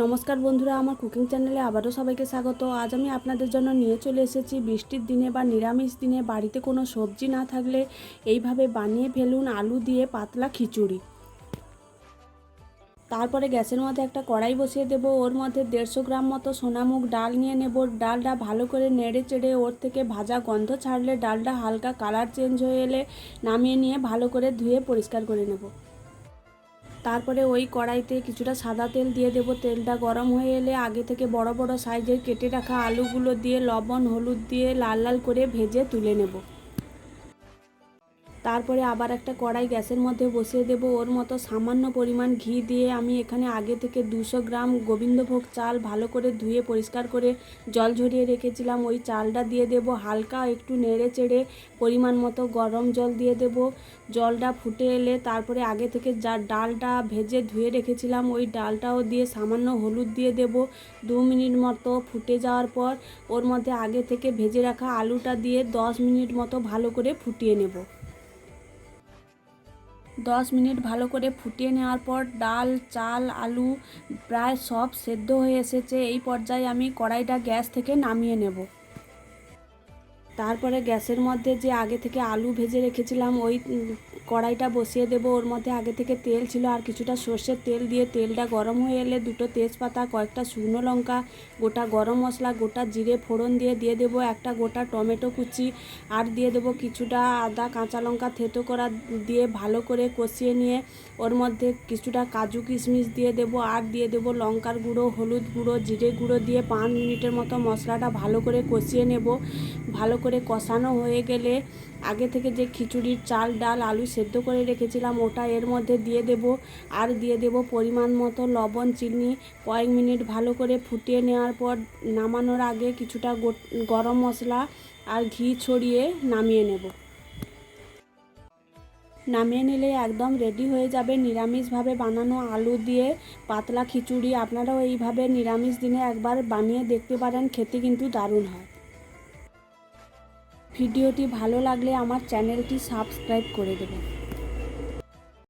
নমস্কার বন্ধুরা, আমার কুকিং চ্যানেলে আবারও সবাইকে স্বাগত। আজ আমি আপনাদের জন্য নিয়ে চলে এসেছি বৃষ্টির দিনে বা নিরামিষ দিনে বাড়িতে কোনো সবজি না থাকলে এইভাবে বানিয়ে ফেলুন আলু দিয়ে পাতলা খিচুড়ি। তারপরে গ্যাসের মধ্যে একটা কড়াই বসিয়ে দেবো, ওর মধ্যে দেড়শো গ্রাম মতো সোনামুগ ডাল নিয়ে নেব। ডালটা ভালো করে নেড়ে চেড়ে ওর থেকে ভাজা গন্ধ ছাড়লে ডালটা হালকা কালার চেঞ্জ হয়ে এলে নামিয়ে নিয়ে ভালো করে ধুয়ে পরিষ্কার করে নেব। তারপরে ওই কড়াইতে কিছুটা সাদা তেল দিয়ে দেব। তেলটা গরম হয়ে এলে আগে থেকে বড় বড় সাইজের কেটে রাখা আলুগুলো দিয়ে লবণ, হলুদ দিয়ে লাল লাল করে ভেজে তুলে নেব। তারপরে আবার একটা কড়াই গ্যাসের মধ্যে বসিয়ে দেব। ওর মতো সামান্য পরিমাণ ঘি দিয়ে আমি এখানে আগে থেকে দুশো গ্রাম গোবিন্দভোগ চাল ভালো করে ধুয়ে পরিষ্কার করে জল ঝরিয়ে রেখেছিলাম। ওই চালটা দিয়ে দেব হালকা একটু নেড়ে চেড়ে পরিমাণ মতো গরম জল দিয়ে দেব। জলটা ফুটে এলে তারপরে আগে থেকে যা ডালটা ভেজে ধুয়ে রেখেছিলাম, ওই ডালটাও দিয়ে সামান্য হলুদ দিয়ে দেব। দু মিনিট মতো ফুটে যাওয়ার পর ওর মধ্যে আগে থেকে ভেজে রাখা আলুটা দিয়ে দশ মিনিট মতো ভালো করে ফুটিয়ে নেব। দশ মিনিট ভালো করে ফুটিয়ে নেওয়ার পর ডাল, চাল, আলু প্রায় সব সেদ্ধ হয়ে এসেছে। এই পর্যায়ে আমি কড়াইটা গ্যাস থেকে নামিয়ে নেব। তারপরে গ্যাসের মধ্যে যে আগে থেকে আলু ভেজে রেখেছিলাম, ওই কড়াইটা বসিয়ে দেব। ওর মধ্যে আগে থেকে তেল ছিল, আর কিছুটা সর্ষের তেল দিয়ে তেলটা গরম হয়ে এলে দুটো তেজপাতা, কয়েকটা শুকনো লঙ্কা, গোটা গরম মশলা, গোটা জিরে ফোড়ন দিয়ে দিয়ে দেবো একটা গোটা টমেটো কুচি, আর দিয়ে দেবো কিছুটা আদা, কাঁচা লঙ্কা থেতো করা দিয়ে ভালো করে কষিয়ে নিয়ে ওর মধ্যে কিছুটা কাজু কিশমিশ দিয়ে দেবো, আর দিয়ে দেবো লঙ্কার গুঁড়ো, হলুদ গুঁড়ো, জিরে গুঁড়ো দিয়ে পাঁচ মিনিটের মতো মশলাটা ভালো করে কষিয়ে নেব। ভালো করে কষানো হয়ে গেলে আগে থেকে যে খিচুড়ির চাল, ডাল, আলু সেদ্ধ করে রেখেছিলাম, ওটা এর মধ্যে দিয়ে দেব। আর দিয়ে দেব পরিমাণ মতো লবণ, চিনি। কয়েক মিনিট ভালো করে ফুটিয়ে নেওয়ার পর নামানোর আগে কিছুটা গরম মশলা আর ঘি ছড়িয়ে নামিয়ে নেব। নামিয়ে নিলে একদম রেডি হয়ে যাবে নিরামিষভাবে বানানো আলু দিয়ে পাতলা খিচুড়ি। আপনারাও এইভাবে নিরামিষ দিনে একবার বানিয়ে দেখতে পারেন, খেতে কিন্তু দারুণ হয়। ভিডিওটি ভালো লাগলে আমার চ্যানেলটি সাবস্ক্রাইব করে দেবেন।